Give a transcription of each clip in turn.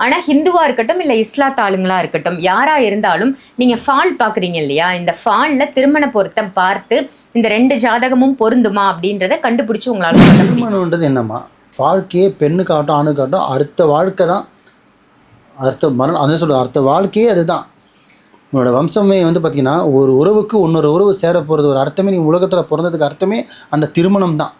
ஆனால் ஹிந்துவாக இருக்கட்டும் இல்லை இஸ்லாத் ஆளுங்களா இருக்கட்டும் யாராக இருந்தாலும் நீங்கள் ஃபால் பார்க்குறீங்க இல்லையா? இந்த ஃபாலில் திருமண பொருத்தம் பார்த்து இந்த ரெண்டு ஜாதகமும் பொருந்துமா அப்படின்றத கண்டுபிடிச்சி உங்களால் திருமணம்ன்றது என்னம்மா? வாழ்க்கையே பெண்ணுக்காகட்டும் ஆணுக்காகட்டும் அடுத்த வாழ்க்கை தான். அடுத்த மரணம் அதே சொல்ற அடுத்த வாழ்க்கையே அதுதான். உன்னோட வம்சமே வந்து பார்த்திங்கன்னா ஒரு உறவுக்கு இன்னொரு உறவு சேர போகிறது ஒரு அர்த்தமே நீ உலகத்தில் பிறந்ததுக்கு அர்த்தமே அந்த திருமணம் தான்.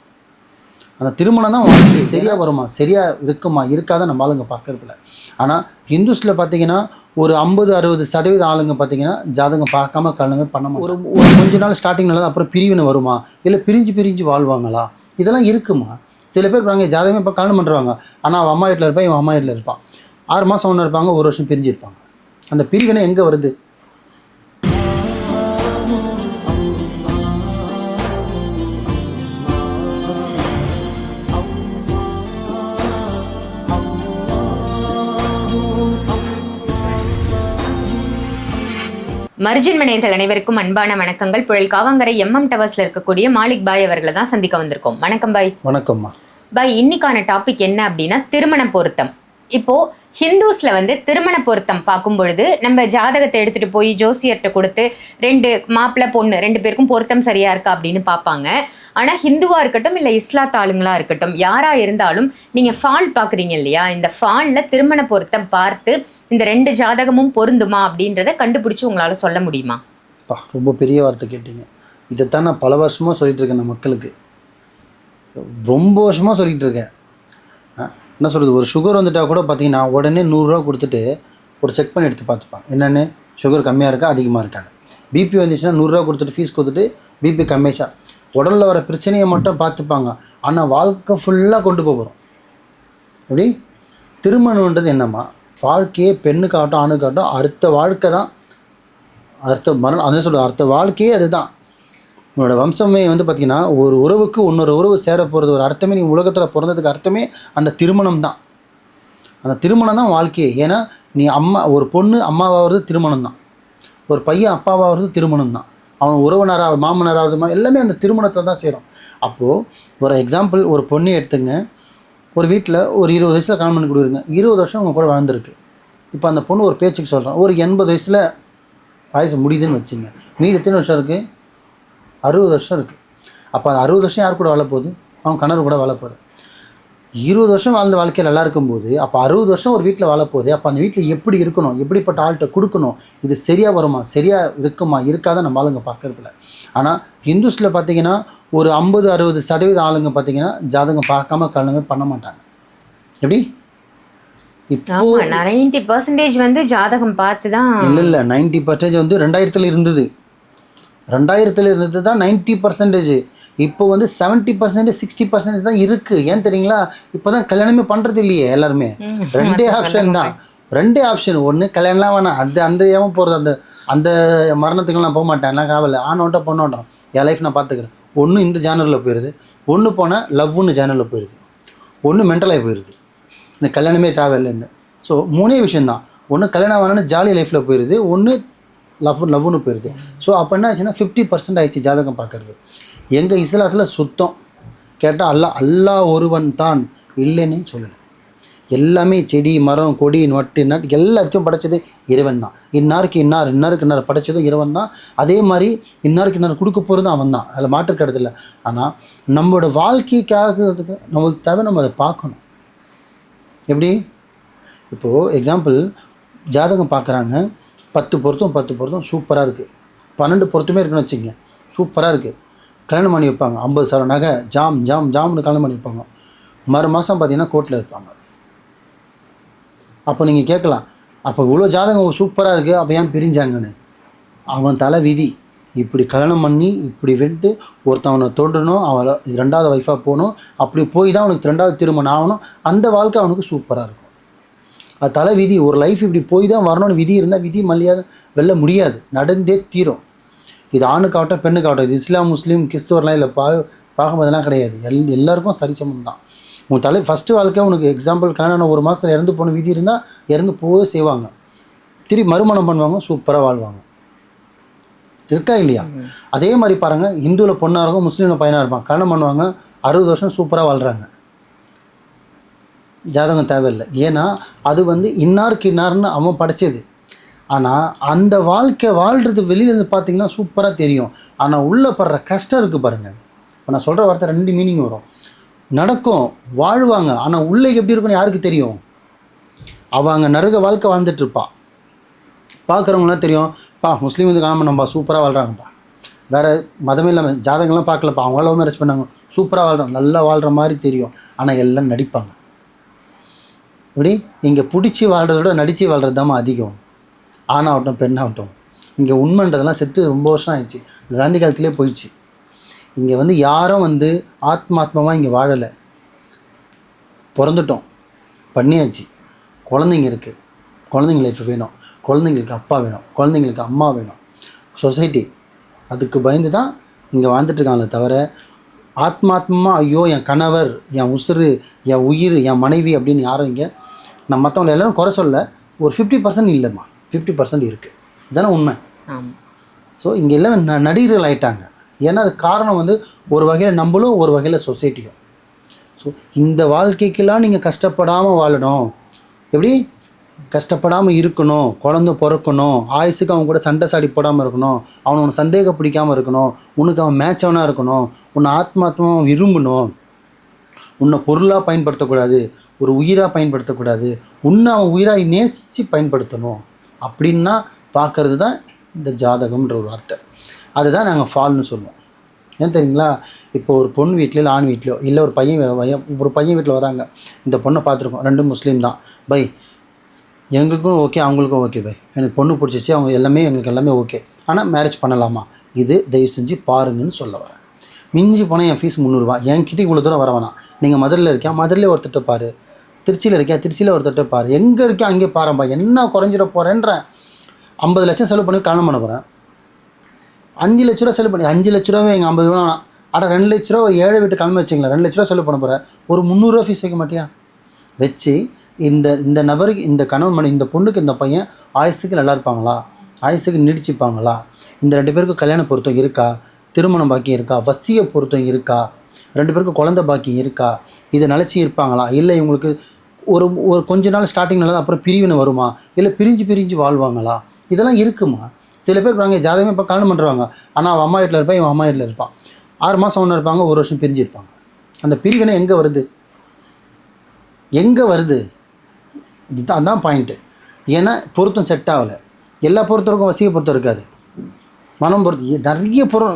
அந்த திருமணம் தான் சரியாக வருமா? சரியாக இருக்குமா? இருக்காத நம்ம ஆளுங்க பார்க்கறதுல? ஆனால் ஹிந்துஸில் பார்த்தீங்கன்னா ஒரு ஐம்பது அறுபது சதவீத ஆளுங்க பார்த்தீங்கன்னா ஜாதகம் பார்க்காம கல்யாணமே பண்ண ஒரு ஒரு கொஞ்ச நாள் ஸ்டார்டிங் நல்லா அப்புறம் பிரிவினை வருமா? இல்லை பிரிஞ்சு பிரிஞ்சு வாழ்வாங்களா? இதெல்லாம் இருக்குமா? சில பேர் பாருங்க ஜாதகமே இப்போ கல்யாணம் பண்ணுறாங்க ஆனால் அவன் அம்மா வீட்டில் இருப்பான் இவன் அம்மா வீட்டில் இருப்பான் ஆறு மாதம் ஒன்று இருப்பாங்க ஒரு வருஷம் பிரிஞ்சு இருப்பாங்க. அந்த பிரிவினை எங்கே வருது? மர்ஜின் மனையர்கள் அனைவருக்கும் அன்பான வணக்கங்கள். புயல் காவங்கரை எம்எம் டவர்ஸ்ல இருக்கக்கூடிய மாலிக் பாய் அவர்களை தான் சந்திக்க வந்திருக்கோம். வணக்கம் பாய். வணக்கம்மா. பாய் இன்னைக்கான டாபிக் என்ன அப்படின்னா திருமண பொருத்தம். இப்போ ஹிந்துஸ்ல வந்து திருமண பொருத்தம் பார்க்கும் பொழுது நம்ம ஜாதகத்தை எடுத்துட்டு போய் ஜோசியர்கிட்ட கொடுத்து ரெண்டு மாப்பிள்ளை பொண்ணு ரெண்டு பேருக்கும் பொருத்தம் சரியா இருக்கா அப்படின்னு பார்ப்பாங்க. ஆனா ஹிந்துவா இருக்கட்டும் இல்ல இஸ்லாத் ஆளுங்களா இருக்கட்டும் யாரா இருந்தாலும் நீங்க ஃபால் பாக்குறீங்க இல்லையா? இந்த ஃபால்ல திருமண பொருத்தம் பார்த்து இந்த ரெண்டு ஜாதகமும் பொருந்துமா அப்படின்றத கண்டுபிடிச்சு உங்களால சொல்ல முடியுமா? ரொம்ப பெரிய வார்த்தை கேட்டீங்க. இதைத்தான் நான் பல வருஷமாக சொல்லிட்டு இருக்கேன் நான் மக்களுக்கு. ரொம்ப வருஷமாக சொல்லிட்டு இருக்கேன். என்ன சொல்கிறது ஒரு சுகர் வந்துட்டால் கூட பார்த்தீங்கன்னா உடனே நூறுரூவா கொடுத்துட்டு ஒரு செக் பண்ணி எடுத்து பார்த்துப்பான். என்னென்னு? சுகர் கம்மியாக இருக்கா? அதிகமாக இருக்காங்க பிபி வந்துச்சுன்னா நூறுரூவா கொடுத்துட்டு ஃபீஸ் கொடுத்துட்டு பிபி கம்மியாச்சா உடலில் வர பிரச்சனையை மட்டும் பார்த்துப்பாங்க. ஆனால் வாழ்க்கை ஃபுல்லாக கொண்டு போக போகிறோம் எப்படி? திருமணம்ன்றது என்னம்மா? வாழ்க்கையே பெண்ணுக்காகட்டும் ஆணுக்காகட்டும் அடுத்த வாழ்க்கை தான். அடுத்த மரணம் அதான் சொல்கிறது அடுத்த வாழ்க்கையே அதுதான். உன்னோட வம்சமே வந்து பார்த்திங்கன்னா ஒரு உறவுக்கு இன்னொரு உறவு சேர போகிறது ஒரு அர்த்தமே நீ உலகத்தில் பிறந்ததுக்கு அர்த்தமே அந்த திருமணம் தான் அந்த திருமணம் தான் வாழ்க்கையே. ஏன்னா நீ அம்மா ஒரு பொண்ணு அம்மாவாகிறது திருமணம் தான் ஒரு பையன் அப்பாவாகிறது திருமணம் தான் அவன் உறவினராக மாமனராக எல்லாமே அந்த திருமணத்தை தான் செய்கிறோம் அப்போது ஒரு எக்ஸாம்பிள் ஒரு பொண்ணு எடுத்துங்க. ஒரு வீட்டில் ஒரு இருபது வயசில் கல்யாணம் பண்ணி கொடுக்குறீங்க இருபது வருஷம் அவங்க கூட வாழ்ந்துருக்கு. இப்போ அந்த பொண்ணு ஒரு பேச்சுக்கு சொல்கிறான் ஒரு எண்பது வயசில் வயசு முடியுதுன்னு வச்சுங்க. மீதி எத்தனை வருஷம் இருக்குது அறுபது வருஷம் இருக்குது அப்போ அந்த அறுபது வருஷம் யார் கூட வாழ போகுது? அவன் கணவர் கூட வாழ போகுது இருபது வருஷம் வாழ்ந்த வாழ்க்கை நல்லா இருக்கும்போது அப்போ அறுபது வருஷம் ஒரு வீட்டில் வாழ போகுது. அப்போ அந்த வீட்டில் எப்படி இருக்கணும்? எப்படிப்பட்ட ஆள்கிட்ட கொடுக்கணும்? இது சரியாக வருமா? சரியாக இருக்குமா? இருக்காத நம்ம ஆளுங்க பார்க்கறதுல ஆனால் ஹிந்துஸில் பார்த்தீங்கன்னா ஒரு ஐம்பது அறுபது சதவீத ஆளுங்க பார்த்தீங்கன்னா ஜாதகம் பார்க்காம கல்யாணமே பண்ண மாட்டாங்க. எப்படி? இப்போ நைன்டி பர்சன்டேஜ் வந்து ஜாதகம் பார்த்து தான் இல்லை இல்லை நைன்ட்டி பர்சன்டேஜ் வந்து ரெண்டாயிரத்தில் இருந்தது. ரெண்டாயிரத்தில் இருந்தது தான் நைன்ட்டி பர்சன்டேஜ் இப்போ வந்து செவன்ட்டி பர்சன்டேஜ் சிக்ஸ்டி பர்சன்டேஜ் தான் இருக்குது ஏன் தெரியுங்களா? இப்போ தான் கல்யாணமே பண்ணுறது இல்லையே எல்லாருமே. ரெண்டே ஆப்ஷன் தான். ரெண்டே ஆப்ஷன் ஒன்று கல்யாணம்லாம் வேணாம். அது அந்த ஏன் போகிறது அந்த அந்த மரணத்துக்கு நான் போக மாட்டேன். எல்லாம் காவல. ஆனோட்டம் பொண்ணோட்டம் என் லைஃப் நான் பார்த்துக்கிறேன் ஒன்று இந்த ஜேனரில் போயிடுது ஒன்று போனால் லவ்னு ஜேனரில் போயிடுது ஒன்று மென்டலாகி போயிடுது இந்த கல்யாணமே தேவையில்லைன்னு. ஸோ மூணே விஷயந்தான் ஒன்று கல்யாணம் வேணும்னு ஜாலி லைஃப்பில் போயிடுது ஒன்று லவ் லவ்னு போயிடுது ஸோ அப்போ என்ன ஆச்சுன்னா ஃபிஃப்டி பர்சன்ட் ஆயிடுச்சு ஜாதகம் பார்க்கறது. எங்கள் இஸ்லாத்தில் சுத்தம். கேட்டால் அல்லா அல்லாஹ் ஒருவன் தான் இல்லைன்னு சொல்லலை எல்லாமே செடி மரம் கொடி நொட்டு நட் எல்லாத்தையும் படைச்சது இறைவன் தான். இன்னாருக்கு இன்னார் இன்னாருக்கு இன்னார் படைச்சதும் இறைவன் தான். அதே மாதிரி இன்னாருக்கு இன்னார் கொடுக்க போகிறதும் அவன் தான். அதில் மாற்று கடத்தில் ஆனால் நம்மளோட வாழ்க்கைக்காக நம்மளுக்கு தேவை நம்ம அதை பார்க்கணும். எப்படி? இப்போது எக்ஸாம்பிள் ஜாதகம் பார்க்குறாங்க. பத்து பொருத்தம் பத்து பொருத்தம் சூப்பராக இருக்குது பன்னெண்டு பொருத்தமே இருக்குன்னு வச்சுக்கங்க. சூப்பராக இருக்குது கல்யாணம் பண்ணி வைப்பாங்க. ஐம்பது சவரம் நகை ஜாம் ஜாம் ஜாம்னு கல்யாணம் பண்ணி வைப்பாங்க. மறு மாதம் பார்த்தீங்கன்னா கோர்ட்டில் இருப்பாங்க. அப்போ நீங்கள் கேட்கலாம் அப்போ இவ்வளோ ஜாதகம் சூப்பராக இருக்குது அப்போ ஏன் பிரிஞ்சாங்கன்னு? அவன் தலை விதி. இப்படி கல்யாணம் பண்ணி இப்படி விட்டு ஒருத்தவனை தோன்றணும் அவன் ரெண்டாவது ஒய்ஃபாக போகணும் அப்படி போய் தான் அவனுக்கு ரெண்டாவது திருமணம் ஆகணும். அந்த வாழ்க்கை அவனுக்கு சூப்பராக இருக்கும். அது தலை விதி. ஒரு லைஃப் இப்படி போய் தான் வரணும்னு விதி இருந்தால் விதி மல்லியாக வெல்ல முடியாது. நடந்தே தீரும். இது ஆணுக்காகட்டும் பெண்ணுக்காகட்டும் இது இஸ்லாம் முஸ்லீம் கிறிஸ்துவர்லாம் இல்லை பா பார்க்கும்போதெல்லாம் கிடையாது. எல் எல்லாருக்கும் சரிசமம் தான் உன் தலை ஃபஸ்ட்டு வாழ்க்கை உனக்கு எக்ஸாம்பிள் கல்யாணம் ஒரு மாதத்தில் இறந்து போன விதி இருந்தால் இறந்து போகவே செய்வாங்க. திருப்பி மறுமணம் பண்ணுவாங்க சூப்பராக வாழ்வாங்க. இருக்கா இல்லையா? அதே மாதிரி பாருங்கள் இந்துவில் பொண்ணாக இருக்கும் முஸ்லீமில் பையனாக இருப்பான். கல்யாணம் பண்ணுவாங்க அறுபது வருஷம் சூப்பராக வாழ்கிறாங்க ஜாதகம் தேவையில்லை. ஏன்னா அது வந்து இன்னாருக்கு இன்னார்னு அவன் படைச்சது. ஆனால் அந்த வாழ்க்கை வாழ்கிறது வெளியிலேருந்து பார்த்தீங்கன்னா சூப்பராக தெரியும். ஆனால் உள்ளே படுற கஷ்டம் இருக்குது பாருங்கள் இப்போ நான் சொல்கிற வார்த்தை ரெண்டு மீனிங் வரும். நடக்கும் வாழ்வாங்க. ஆனால் உள்ளே எப்படி இருக்குன்னு யாருக்கு தெரியும்? அவள் அங்கே நறுக வாழ்க்கை வாழ்ந்துட்டு இருப்பா. பார்க்குறவங்களாம் தெரியும் பா முஸ்லீம் வந்து காம நம்ம சூப்பராக வாழ்கிறாங்கப்பா வேறு மதமே இல்லாமல் ஜாதகம்லாம் பார்க்கலப்பா. அவங்க லவ் மேரேஜ் பண்ணாங்க. சூப்பராக வாழ்கிறாங்க நல்லா வாழ்கிற மாதிரி தெரியும். ஆனால் எல்லாம் நடிப்பாங்க. இப்படி இங்கே பிடிச்சி வாழ்கிறத விட நடித்து வாழ்கிறது தான் அதிகம். ஆணாகட்டும் பெண்ணாகட்டும். இங்கே உண்மைன்றதெல்லாம் செத்து ரொம்ப வருஷம் ஆயிடுச்சு. காந்தி காலத்திலே போயிடுச்சு. இங்கே வந்து யாரும் வந்து ஆத்மாத்மாவாக இங்கே வாழலை. பிறந்துட்டோம். பண்ணியாச்சு. குழந்தைங்க இருக்குது குழந்தைங்க லைஃப் வேணும். குழந்தைங்களுக்கு அப்பா வேணும். குழந்தைங்களுக்கு அம்மா வேணும். சொசைட்டி அதுக்கு பயந்து தான் இங்கே வாழ்ந்துட்டுருக்காங்களே தவிர ஆத்மாத்மா ஐயோ என் கணவர் என் உசுறு என் உயிர் என் மனைவி அப்படின்னு யாரும் இங்கே நான் மற்றவங்களை எல்லாரும் குறை சொல்ல ஒரு ஃபிஃப்டி பர்சன்ட் இல்லைம்மா. ஃபிஃப்டி பர்சன்ட் இருக்குது இதானே உண்மை. ஸோ இங்கே எல்லாம் ந நடிகர்கள் ஆயிட்டாங்க. ஏன்னா அது காரணம் வந்து ஒரு வகையில் நம்மளும் ஒரு வகையில் சொசைட்டியும் ஸோ இந்த வாழ்க்கைக்கெல்லாம் நீங்கள் கஷ்டப்படாமல் வாழணும். எப்படி? கஷ்டப்படாமல் இருக்கணும் குழந்த பிறக்கணும் ஆயுசுக்கு அவன் கூட சண்டை சாடி போடாமல் இருக்கணும் அவனை உன்னை சந்தேகம் பிடிக்காமல் இருக்கணும் உனக்கு அவன் மேட்சவனாக இருக்கணும் உன்னை ஆத்மாத்மாவும் விரும்பணும். உன்னை பொருளாக பயன்படுத்தக்கூடாது ஒரு உயிராக பயன்படுத்தக்கூடாது உன்னை அவன் உயிராக நேசித்து பயன்படுத்தணும். அப்படின்னா பார்க்கறது தான் இந்த ஜாதகம்ன்ற ஒரு வார்த்தை. அதுதான் நாங்கள் ஃபால்னு சொல்லுவோம். ஏன் தெரியுங்களா? இப்போ ஒரு பொண்ணு வீட்லையோ இல்லை ஆண் வீட்லையோ இல்லை ஒரு பையன் பையன் ஒரு பையன் வீட்டில் வராங்க. இந்த பொண்ணை பார்த்துருக்கோம். ரெண்டும் முஸ்லீம் தான். பை எங்களுக்கும் ஓகே அவங்களுக்கும் ஓகே பை. எனக்கு பொண்ணு பிடிச்சிச்சு அவங்க எல்லாமே எங்களுக்கு எல்லாமே ஓகே ஆனால் மேரேஜ் பண்ணலாமா? இது தயவு செஞ்சு பாருங்கன்னு சொல்ல வரேன். மிஞ்சி போனால் என் ஃபீஸ் முந்நூறுரூவா என்கிட்ட இவ்வளோ தூரம் வர வேணாம். நீங்கள் மதுரையில் இருக்கியா? மதுரையில் ஒருத்தட்ட பாரு. திருச்சியில் இருக்கியா? திருச்சியில் ஒருத்தட்ட பாரு. எங்கே இருக்கியா? அங்கே பாருப்பா என்ன குறைஞ்சிட போகிறேன்றேன் ஐம்பது லட்சம் செலவு பண்ணி கல்யாணம் பண்ண போகிறேன் அஞ்சு லட்ச ரூபா செலவு பண்ணி அஞ்சு லட்ச ரூபாவே எங்கள் ஐம்பது ரூபா வேணாம். ரெண்டு லட்ச ரூபா ஏழை வீட்டு கிளம்பி வச்சிங்களேன் ரெண்டு லட்ச ரூபா செலவு பண்ண போகிறேன் ஒரு முந்நூறுரூவா ஃபீஸ் வைக்க மாட்டியா? வச்சு இந்த இந்த நபருக்கு இந்த கணவன் மனை இந்த பொண்ணுக்கு இந்த பையன் ஆயுசுக்கு நல்லா இருப்பாங்களா? ஆயுசுக்கு நீடிச்சுப்பாங்களா? இந்த ரெண்டு பேருக்கும் கல்யாண பொருத்தம் இருக்கா? திருமணம் பாக்கியம் இருக்கா? வசிய பொருத்தம் இருக்கா? ரெண்டு பேருக்கும் குழந்தை பாக்கியம் இருக்கா? இதை நினச்சி இருப்பாங்களா? இல்லை இவங்களுக்கு ஒரு ஒரு கொஞ்ச நாள் ஸ்டார்டிங் நல்லா அப்புறம் பிரிவினை வருமா? இல்லை பிரிஞ்சு பிரிஞ்சு வாழ்வாங்களா? இதெல்லாம் இருக்குமா? சில பேர் பாருங்க ஜாதகமே இப்போ கல்யாணம் பண்ணுறாங்க ஆனால் அவன் அம்மா வீட்டில் இருப்பான் இவன் அம்மா வீட்டில் இருப்பான். ஆறு மாதம் ஒன்று இருப்பாங்க ஒரு வருஷம் பிரிஞ்சு இருப்பாங்க. அந்த பிரிவினை எங்கே வருது? எங்கே வருது? இதுதான் தான் பாயிண்ட்டு ஏன்னா பொருத்தம் செட் ஆகலை. எல்லா பொருத்தருக்கும் வசிய பொருத்தம் இருக்காது. மனம் பொருத்தம். நிறைய பொரு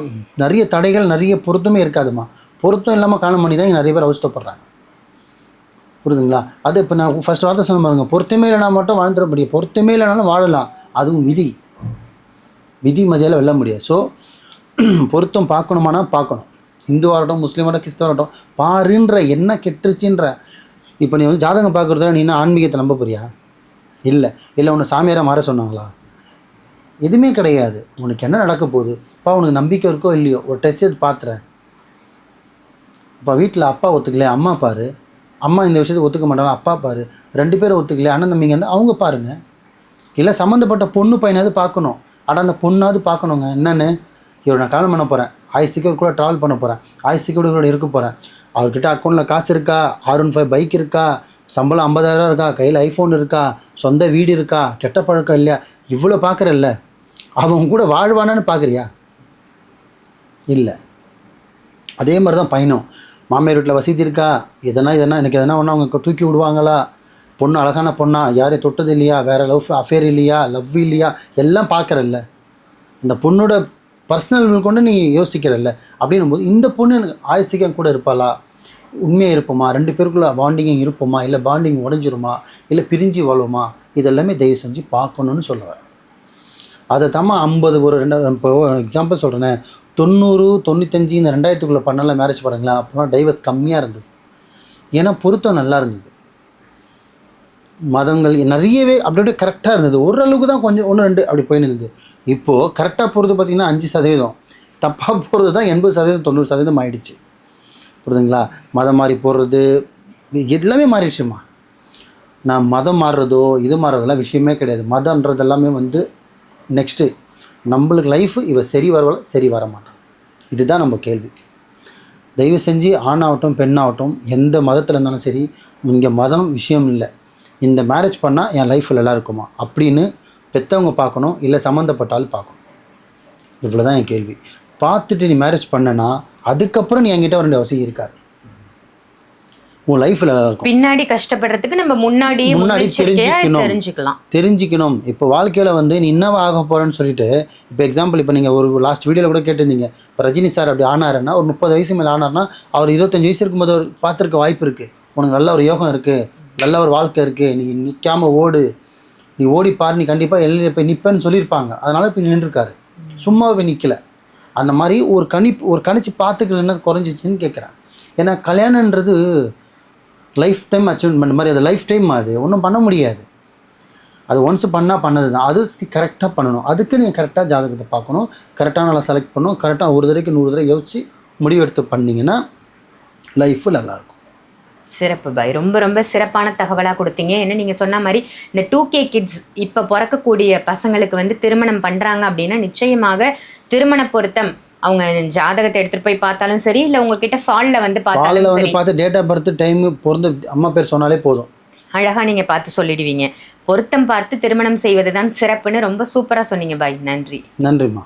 நிறைய தடைகள் நிறைய பொருத்தமே இருக்காதுமா பொருத்தம் இல்லாமல் காலம் பண்ணி தான் நிறைய பேர் அவஸ்தப்படுறாங்க புரியுதுங்களா? அது இப்போ நான் ஃபர்ஸ்ட் வார்த்தை சொன்ன பாருங்க. பொருத்தமே இல்லைனா மட்டும் வாழ்ந்துட முடியும் பொருத்தமே இல்லைனாலும் வாழலாம். அதுவும் விதி. விதி மதியால் வெல்ல முடியாது. ஸோ பொருத்தம் பார்க்கணுமானா பார்க்கணும். இந்துவாகட்டும் முஸ்லீமாகட்டும் கிறிஸ்தவராகட்டும் பாருன்ற என்ன கெட்டுருச்சுன்ற இப்போ நீ வந்து ஜாதகம் பார்க்குறதுல நீ என்ன ஆன்மீகத்தை நம்ப போறியா? இல்லை. இல்லை உன்னை சாமியாராக மாற சொன்னாங்களா? எதுவுமே கிடையாது. உனக்கு என்ன நடக்க போகுது? அப்பா உனக்கு நம்பிக்கை இருக்கோ இல்லையோ? ஒரு டெஸ்ட் எடுத்து பார்த்துறேன் இப்போ வீட்டில் அப்பா ஒத்துக்கலையா? அம்மா பாரு. அம்மா இந்த விஷயத்தை ஒத்துக்க மாட்டாங்க அப்பா பாரு. ரெண்டு பேரும் ஒத்துக்கல அண்ணன் தம்பிங்க வந்து அவங்க பாருங்க. இல்லை சம்மந்தப்பட்ட பொண்ணு பையனாவது பார்க்கணும். ஆனால் அந்த பொண்ணாவது பார்க்கணுங்க. என்னென்னு? இவர் நான் கல்யாணம் பண்ண போகிறேன் ஆயுசுக்கு கூட ட்ராவல் பண்ண போகிறேன் ஆயுசுக்கு கூட இருக்க போகிறேன் அவர்கிட்ட அக்கௌண்ட்டில் காசு இருக்கா? ஆர் ஒன் ஃபைவ் பைக் இருக்கா? சம்பளம் ஐம்பதாயிரம் இருக்கா? கையில் ஐஃபோன் இருக்கா? சொந்த வீடு இருக்கா? கெட்ட பழக்கம் இல்லையா? இவ்வளோ பார்க்குறல்ல அவன் கூட வாழ்வானான்னு பார்க்குறியா இல்லை. அதே மாதிரி தான் பயணம் மாமியார் வீட்டில் வசதி இருக்கா? எதனா எதனா எனக்கு எதனா ஒன்றா அவங்க தூக்கி விடுவாங்களா? பொண்ணு அழகான பொண்ணா? யாரையும் தொட்டது இல்லையா? வேறு லவ் அஃபேர் இல்லையா? லவ் இல்லையா? எல்லாம் பார்க்குறல்ல இந்த பொண்ணோட பர்சனல் கொண்டு நீ யோசிக்கிறல்ல. அப்படின்னும் போது இந்த பொண்ணு எனக்கு ஆயசிக்கம் கூட இருப்பாளா? உண்மையாக இருப்போமா? ரெண்டு பேருக்குள்ள பாண்டிங் இருப்போமா? இல்லை பாண்டிங் உடஞ்சிருமா? இல்லை பிரிஞ்சு வாழ்வோமா இதெல்லாமே தயவு செஞ்சு பார்க்கணுன்னு சொல்லுவேன் அதை தாம்மா ஐம்பது ஒரு ரெண்டாயிரம் இப்போ எக்ஸாம்பிள் சொல்கிறேனே தொண்ணூறு தொண்ணூத்தஞ்சு இந்த ரெண்டாயிரத்துக்குள்ளே பண்ணலாம் மேரேஜ் பாருங்களா அப்போலாம் டைவர்ஸ் கம்மியாக இருந்தது. ஏன்னா பொருத்தம் நல்லா இருந்தது. மதங்கள் நிறையவே அப்படி அப்படியே கரெக்டாக இருந்தது. ஓரளவுக்கு தான் கொஞ்சம் ஒன்று ரெண்டு அப்படி போயின்னு இருந்தது. இப்போது கரெக்டாக போகிறது பார்த்திங்கன்னா அஞ்சு சதவீதம். தப்பாக போகிறது தான் எண்பது சதவீதம் தொண்ணூறு சதவீதம் ஆகிடுச்சு புரியுதுங்களா? மதம் மாறி போடுறது எல்லாமே மாறிடுச்சுமா? நான் மதம் மாறுறதோ இது மாறுறதெல்லாம் விஷயமே கிடையாது. மதன்றது எல்லாமே வந்து நெக்ஸ்ட்டு நம்மளுக்கு லைஃப் இவ சரி வரவள சரி வர மாட்டான். இதுதான் நம்ம கேள்வி. தயவு செஞ்சு ஆணாகட்டும் பெண்ணாகட்டும் எந்த மதத்தில் இருந்தாலும் சரி இங்கே மதம் விஷயம் இல்லை. இந்த மேரேஜ் பண்ணால் என் லைஃப்பில் நல்லா இருக்குமா அப்படின்னு பெற்றவங்க பார்க்கணும் இல்லை சம்மந்தப்பட்டாலும் பார்க்கணும். இவ்வளோ தான் என் கேள்வி. பார்த்துட்டு நீ மேரேஜ் பண்ணனா அதுக்கப்புறம் நீ என்கிட்ட வர வேண்டிய அவசியம் இருக்காது. உன் லைஃப்பில் நல்லா இருக்கும் பின்னாடி கஷ்டப்படுறதுக்கு நம்ம முன்னாடி முன்னாடி தெரிஞ்சுக்கணும். தெரிஞ்சுக்கலாம். தெரிஞ்சுக்கணும். இப்போ வாழ்க்கையில் வந்து நீ என்னவா ஆக போகிறேன்னு சொல்லிட்டு இப்போ எக்ஸாம்பிள் இப்போ நீங்கள் ஒரு லாஸ்ட் வீடியோவில் கூட கேட்டிருந்தீங்க. இப்போ ரஜினி சார் அப்படி ஆனாருன்னா ஒரு முப்பது வயசு மேலே ஆனார்னா அவர் இருபத்தஞ்சு வயசு இருக்கும்போது அவர் பார்த்துருக்க வாய்ப்பு இருக்குது உனக்கு நல்ல ஒரு யோகம் இருக்குது நல்ல ஒரு வாழ்க்கை இருக்குது நீ நிற்காம ஓடு. நீ ஓடி பாரு நீ கண்டிப்பாக எல்லையில் போய் நிற்பேன்னு சொல்லியிருப்பாங்க. அதனால் இப்போ நின்றுருக்காரு. சும்மா போய் நிற்கல அந்த மாதிரி ஒரு கணிப்பு ஒரு கணிச்சு பார்த்துக்கிறது என்ன குறைஞ்சிச்சின்னு கேட்குறேன் ஏன்னா கல்யாணன்றது லைஃப் டைம் அச்சீவ்மெண்ட் மாதிரி அது லைஃப் டைம் அது. ஒன்றும் பண்ண முடியாது. அது ஒன்ஸ் பண்ணால் பண்ணது தான் அது கரெக்டாக பண்ணணும். அதுக்கு நீங்கள் கரெக்டாக ஜாதகத்தை பார்க்கணும். கரெக்டாக நல்லா செலக்ட் பண்ணணும். கரெக்டாக ஒரு தடவைக்கு நூறு தடவை யோசித்து முடிவெடுத்து பண்ணிங்கன்னா லைஃபு நல்லாயிருக்கும் சிறப்பு. பாய் ரொம்ப ரொம்ப சிறப்பான தகவலாக கொடுத்தீங்க. என்ன நீங்கள் சொன்ன மாதிரி இந்த டூ கே கிட்ஸ் இப்போ பிறக்கக்கூடிய பசங்களுக்கு வந்து திருமணம் பண்ணுறாங்க அப்படின்னா நிச்சயமாக திருமண பொருத்தம். அவங்க ஜாதகத்தை எடுத்துகிட்டு போய் பார்த்தாலும் சரி இல்லை உங்ககிட்ட ஃபாலில் வந்து பார்த்தாலும் வந்து பார்த்து டேட் ஆஃப் பர்த் டைம் பிறந்த அம்மா பேர் சொன்னாலே போதும். அழகாக நீங்கள் பார்த்து சொல்லிடுவீங்க. பொருத்தம் பார்த்து திருமணம் செய்வது தான் சிறப்புன்னு ரொம்ப சூப்பராக சொன்னீங்க பாய் நன்றி. நன்றிம்மா.